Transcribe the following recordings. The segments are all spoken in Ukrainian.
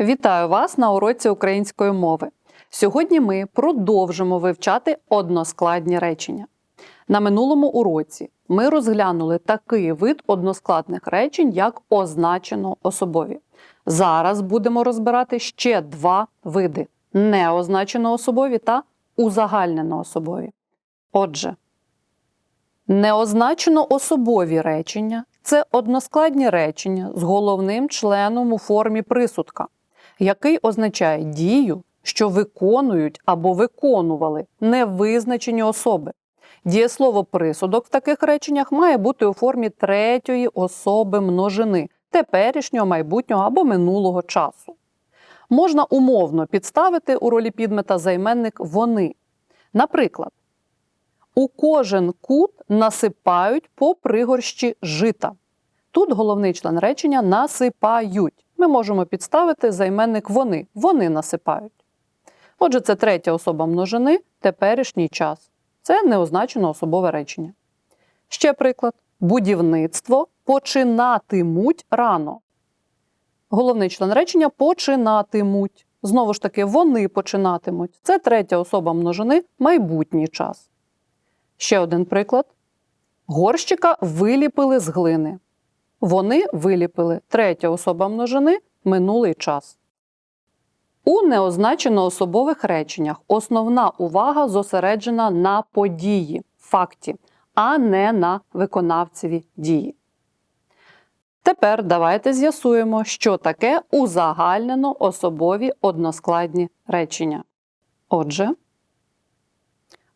Вітаю вас на уроці української мови. Сьогодні ми продовжимо вивчати односкладні речення. На минулому уроці ми розглянули такий вид односкладних речень, як означено особові. Зараз будемо розбирати ще два види: неозначено особові та узагальнено особові. Отже, неозначено особові речення це односкладні речення з головним членом у формі присудка, який означає дію, що виконують або виконували невизначені особи. Дієслово присудок в таких реченнях має бути у формі третьої особи множини теперішнього, майбутнього або минулого часу. Можна умовно підставити у ролі підмета займенник вони. Наприклад, у кожен кут насипають по пригорщі жита. Тут головний член речення насипають. Ми можемо підставити займенник вони. Вони насипають. Отже, це третя особа множини, теперішній час. Це неозначено особове речення. Ще приклад: будівництво починатимуть рано. Головний член речення починатимуть. Знову ж таки, вони починатимуть. Це третя особа множини майбутній час. Ще один приклад. Горщика виліпили з глини. Вони виліпили третя особа множини минулий час. У неозначено особових реченнях основна увага зосереджена на події, факті, а не на виконавцеві дії. Тепер давайте з'ясуємо, що таке узагальнено особові односкладні речення. Отже,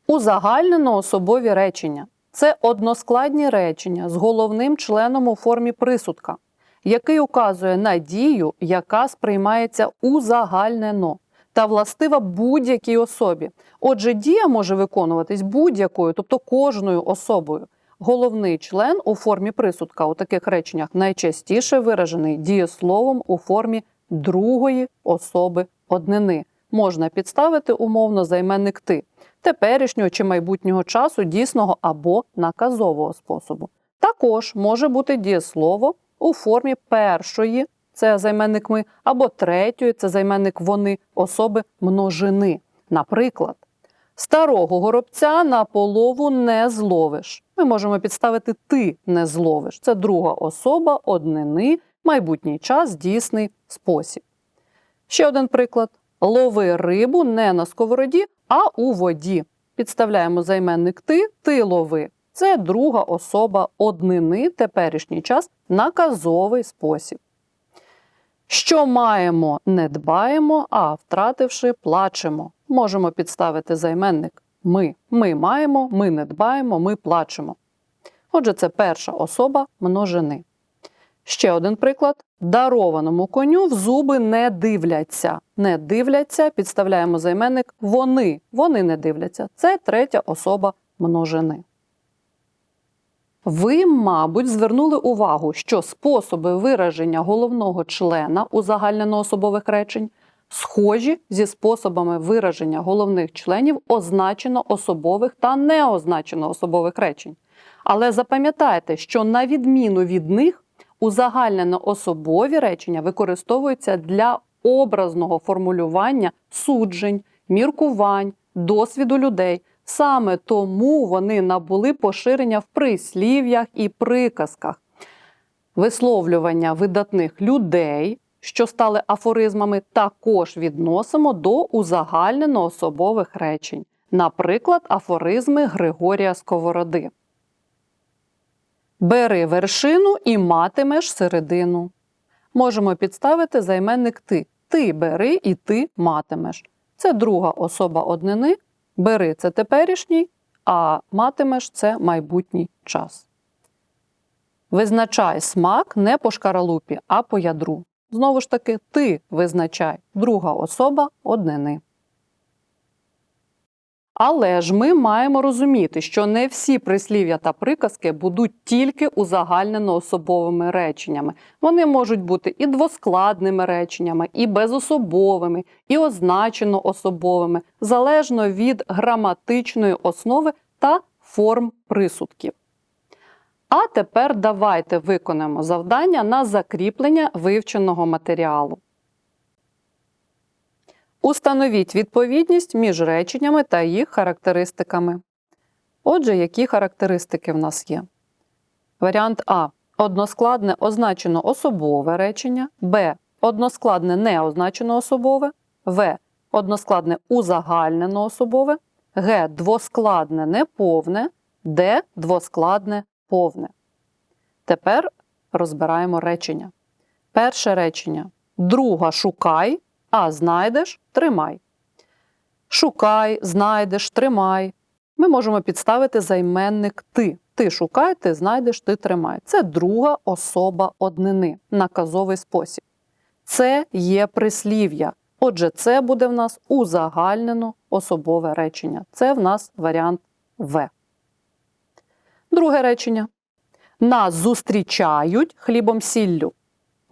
узагальнено особові речення це односкладні речення з головним членом у формі присудка, який указує на дію, яка сприймається узагальнено та властива будь-якій особі. Отже, дія може виконуватись будь-якою, тобто кожною особою. Головний член у формі присудка у таких реченнях найчастіше виражений дієсловом у формі другої особи однини. Можна підставити умовно займенник ти теперішнього чи майбутнього часу дійсного або наказового способу. Також може бути дієслово у формі першої, це займенник ми, або третьої, це займенник вони особи множини. Наприклад, старого горобця на полову не зловиш. Ми можемо підставити ти не зловиш. Це друга особа однини, майбутній час, дійсний спосіб. Ще один приклад: лови рибу не на сковороді, а у воді. Підставляємо займенник ти, ти лови. Це друга особа однини, теперішній час, наказовий спосіб. Що маємо, не дбаємо, а втративши, плачемо. Можемо підставити займенник ми. Ми маємо, ми не дбаємо, ми плачемо. Отже, це перша особа множини. Ще один приклад: дарованому коню в зуби не дивляться. Не дивляться, підставляємо займенник вони. Вони не дивляться. Це третя особа множини. Ви, мабуть, звернули увагу, що способи вираження головного члена у загальнено-особових речень схожі зі способами вираження головних членів означено особових та неозначено особових речень. Але запам'ятайте, що на відміну від них узагальнено особові речення використовуються для образного формулювання суджень, міркувань, досвіду людей. Саме тому вони набули поширення в прислів'ях і приказках. Висловлювання видатних людей, що стали афоризмами, також відносимо до узагальнено особових речень, наприклад, афоризми Григорія Сковороди. Бери вершину і матимеш середину. Можемо підставити займенник ти. Ти бери і ти матимеш. Це друга особа однини. Бери це теперішній, а матимеш це майбутній час. Визначай смак не по шкаралупі, а по ядру. Знову ж таки, ти визначай друга особа однини. Але ж ми маємо розуміти, що не всі прислів'я та приказки будуть тільки узагальнено особовими реченнями. Вони можуть бути і двоскладними реченнями, і безособовими, і означено особовими, залежно від граматичної основи та форм присудків. А тепер давайте виконаємо завдання на закріплення вивченого матеріалу. Установіть відповідність між реченнями та їх характеристиками. Отже, які характеристики в нас є? Варіант А. Односкладне означено особове речення, Б. Односкладне неозначено особове, В. Односкладне узагальнено особове, Г. Двоскладне неповне, Д. Двоскладне повне. Тепер розбираємо речення. Перше речення. Друга шукай, а знайдеш тримай. Шукай, знайдеш, тримай. Ми можемо підставити займенник ти. Ти шукай, ти знайдеш, ти тримай. Це друга особа однини, наказовий спосіб. Це є прислів'я. Отже, це буде в нас узагальнено особове речення. Це в нас варіант В. Друге речення. Нас зустрічають хлібом сіллю.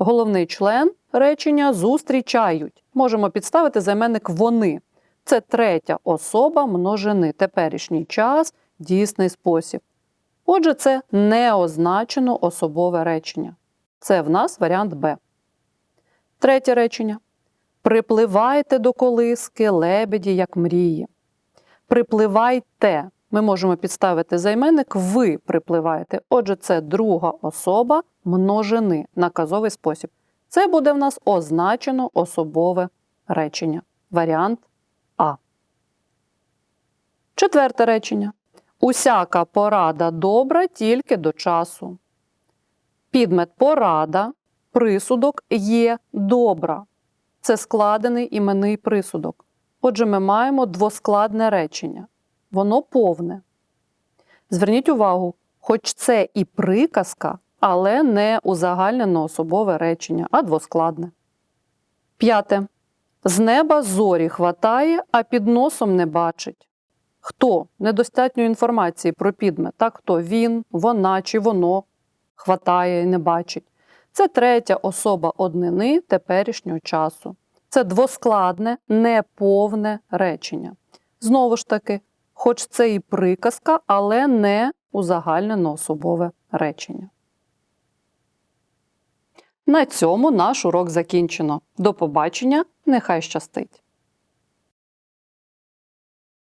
Головний член речення зустрічають. Можемо підставити займенник вони. Це третя особа множини, теперішній час, дійсний спосіб. Отже, це неозначено особове речення. Це в нас варіант Б. Третє речення. Припливайте до колиски лебеді, як мрії. Припливайте. Ми можемо підставити займенник ви припливаєте. Отже, це друга особа множини, наказовий спосіб. Це буде в нас означено особове речення. Варіант А. Четверте речення. Усяка порада добра тільки до часу. Підмет порада, присудок є добра. Це складений іменний присудок. Отже, ми маємо двоскладне речення. Воно повне. Зверніть увагу, хоч це і приказка, але не узагальнено особове речення, а двоскладне. П'яте. З неба зорі хватає, а під носом не бачить. Хто? Недостатньо інформації про підмет. Так, хто він, вона чи воно хватає і не бачить. Це третя особа однини теперішнього часу. Це двоскладне, неповне речення. Знову ж таки, хоч це і приказка, але не узагальнено особове речення. На цьому наш урок закінчено. До побачення, нехай щастить!